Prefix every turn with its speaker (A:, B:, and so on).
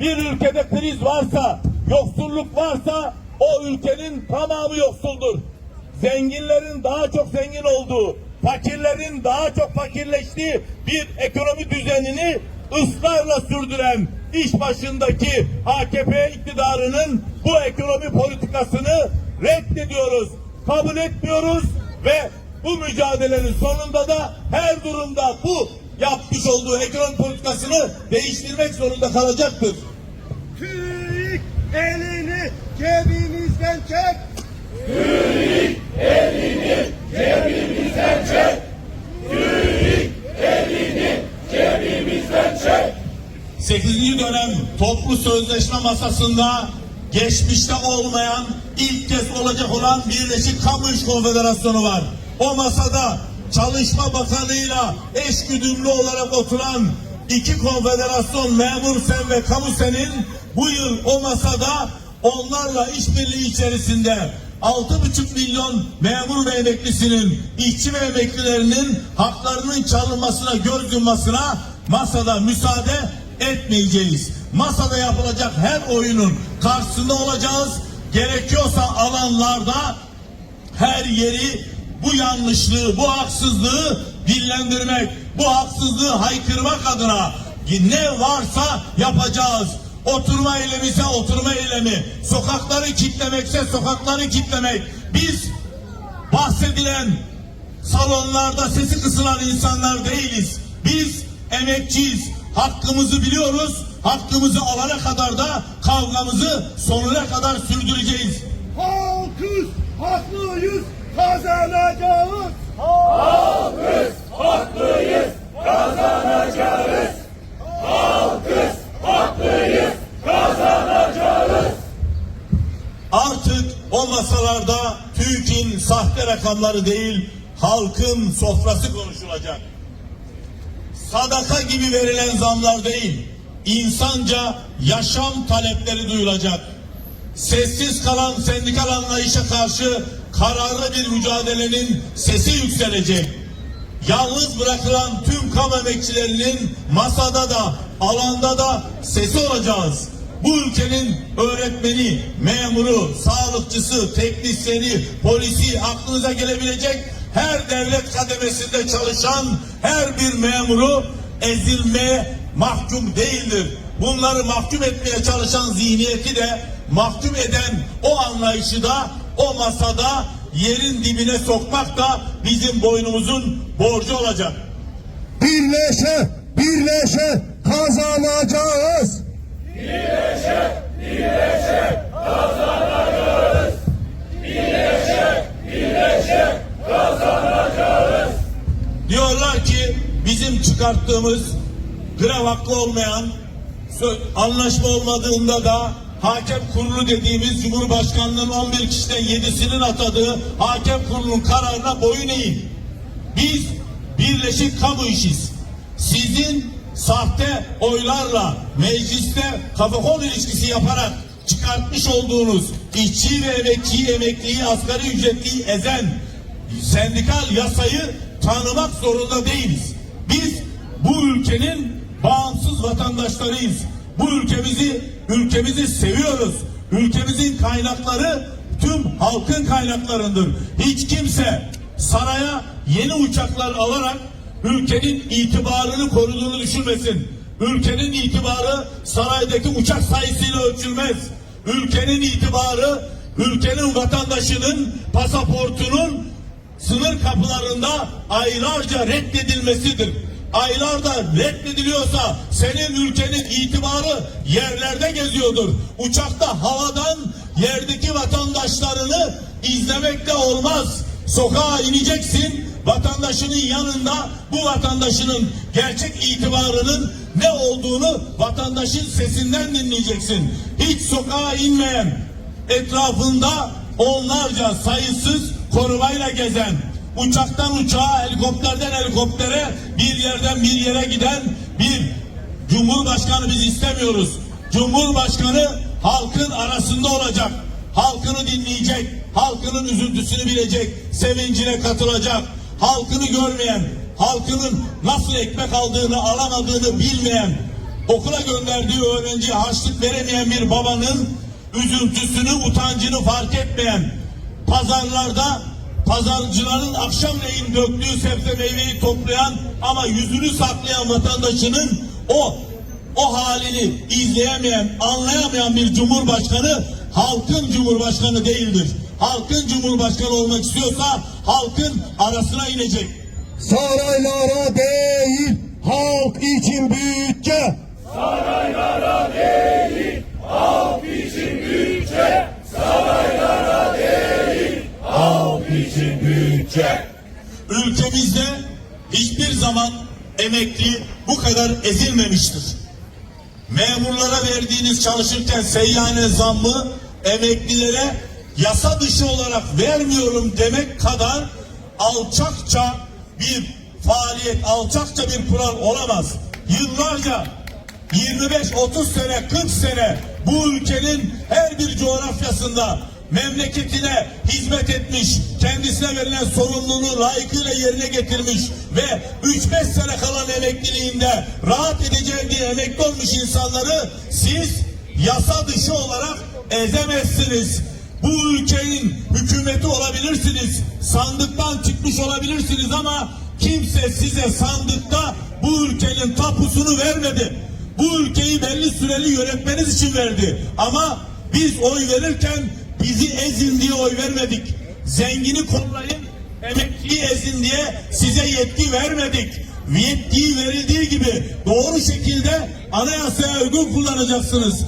A: Bir ülkede kriz varsa, yoksulluk varsa o ülkenin tamamı yoksuldur. Zenginlerin daha çok zengin olduğu, fakirlerin daha çok fakirleştiği bir ekonomi düzenini ısrarla sürdüren iş başındaki AKP iktidarının bu ekonomi politikasını reddediyoruz, kabul etmiyoruz ve bu mücadelenin sonunda da her durumda bu yapmış olduğu ekonomi politikasını değiştirmek zorunda kalacaktır.
B: TÜİK elini cebimizden çek.
A: 8. dönem toplu sözleşme masasında geçmişte olmayan ilk kez olacak olan Birleşik Kamu İş Konfederasyonu var. O masada Çalışma Bakanı'yla eş güdümlü olarak oturan iki konfederasyon memur sen ve kamu senin bu yıl o masada onlarla işbirliği içerisinde 6,5 milyon memur ve emeklisinin, işçi ve emeklilerinin haklarının çalınmasına, göz yummasına masada müsaade etmeyeceğiz. Masada yapılacak her oyunun karşısında olacağız. Gerekiyorsa alanlarda her yeri bu yanlışlığı, bu haksızlığı dillendirmek, bu haksızlığı haykırmak adına ne varsa yapacağız. Oturma eylemize oturma eylemi, sokakları kitlemekse sokakları kitlemek. Biz bahsedilen salonlarda sesi kısılan insanlar değiliz. Biz emekçiyiz. Hakkımızı biliyoruz. Hakkımızı alana kadar da kavgamızı sonuna kadar sürdüreceğiz.
B: Halkız haklıyız kazanacağız.
A: Artık o masalarda TÜİK'in sahte rakamları değil, halkın sofrası konuşulacak. Sadaka gibi verilen zamlar değil, insanca yaşam talepleri duyulacak. Sessiz kalan sendikal anlayışa karşı kararlı bir mücadelenin sesi yükselecek. Yalnız bırakılan tüm kamu emekçilerinin masada da alanda da sesi olacağız. Bu ülkenin öğretmeni, memuru, sağlıkçısı, teknisyeni, polisi aklınıza gelebilecek her devlet kademesinde çalışan her bir memuru ezilmeye mahkum değildir. Bunları mahkum etmeye çalışan zihniyeti de mahkum eden o anlayışı da o masada yerin dibine sokmak da bizim boynumuzun borcu olacak.
B: Birleşe birleşe kazanacağız.
A: Diyorlar ki bizim çıkarttığımız grev hakkı olmayan anlaşma olmadığında da hakem kurulu dediğimiz Cumhurbaşkanlığının 11 kişiden 7'sinin atadığı hakem kurulunun kararına boyun eğin. Biz birleşik kamu işiz. Sizin sahte oylarla mecliste kafa kol ilişkisi yaparak çıkartmış olduğunuz işçi ve emekçiyi, emekliyi, asgari ücretliyi ezen sendikal yasayı tanımak zorunda değiliz. Biz bu ülkenin bağımsız vatandaşlarıyız. Bu ülkemizi ülkemizi seviyoruz. Ülkemizin kaynakları tüm halkın kaynaklarındır. Hiç kimse saraya yeni uçaklar alarak ülkenin itibarını koruduğunu düşünmesin. Ülkenin itibarı saraydaki uçak sayısıyla ölçülmez. Ülkenin itibarı ülkenin vatandaşının pasaportunun sınır kapılarında aylarca reddedilmesidir. Aylarda reddediliyorsa senin ülkenin itibarı yerlerde geziyordur. Uçakta havadan yerdeki vatandaşlarını izlemekle olmaz. Sokağa ineceksin, vatandaşının yanında bu vatandaşının gerçek itibarının ne olduğunu vatandaşın sesinden dinleyeceksin. Hiç sokağa inmeyen, etrafında onlarca sayısız korumayla gezen, uçaktan uçağa, helikopterden helikoptere, bir yerden bir yere giden bir Cumhurbaşkanı biz istemiyoruz. Cumhurbaşkanı halkın arasında olacak. Halkını dinleyecek, halkının üzüntüsünü bilecek, sevincine katılacak. Halkını görmeyen, halkının nasıl ekmek aldığını, alamadığını bilmeyen, okula gönderdiği öğrenciye harçlık veremeyen bir babanın üzüntüsünü, utancını fark etmeyen, pazarlarda pazarcıların akşamleyin döktüğü sebze meyveyi toplayan ama yüzünü saklayan vatandaşının o o halini izleyemeyen, anlayamayan bir cumhurbaşkanı halkın cumhurbaşkanı değildir. Halkın cumhurbaşkanı olmak istiyorsa halkın arasına inecek.
B: Saraylara değil, halk için bütçe.
A: Ülkemizde hiçbir zaman emekli bu kadar ezilmemiştir. Memurlara verdiğiniz çalışırken seyyane zammı emeklilere yasa dışı olarak vermiyorum demek kadar alçakça bir faaliyet, alçakça bir kural olamaz. Yıllarca 25-30 sene, 40 sene bu ülkenin her bir coğrafyasında memleketine hizmet etmiş, kendisine verilen sorumluluğu layıkıyla yerine getirmiş ve 3-5 sene kalan emekliliğinde rahat edeceğim diye emekli olmuş insanları siz yasa dışı olarak ezemezsiniz. Bu ülkenin hükümeti olabilirsiniz, sandıktan çıkmış olabilirsiniz ama kimse size sandıkta bu ülkenin tapusunu vermedi. Bu ülkeyi belli süreli yönetmeniz için verdi. Ama biz oy verirken bizi ezin diye oy vermedik. Zengini kollayın, emekliyi ezin diye size yetki vermedik. Yetkiyi verildiği gibi doğru şekilde anayasaya uygun kullanacaksınız.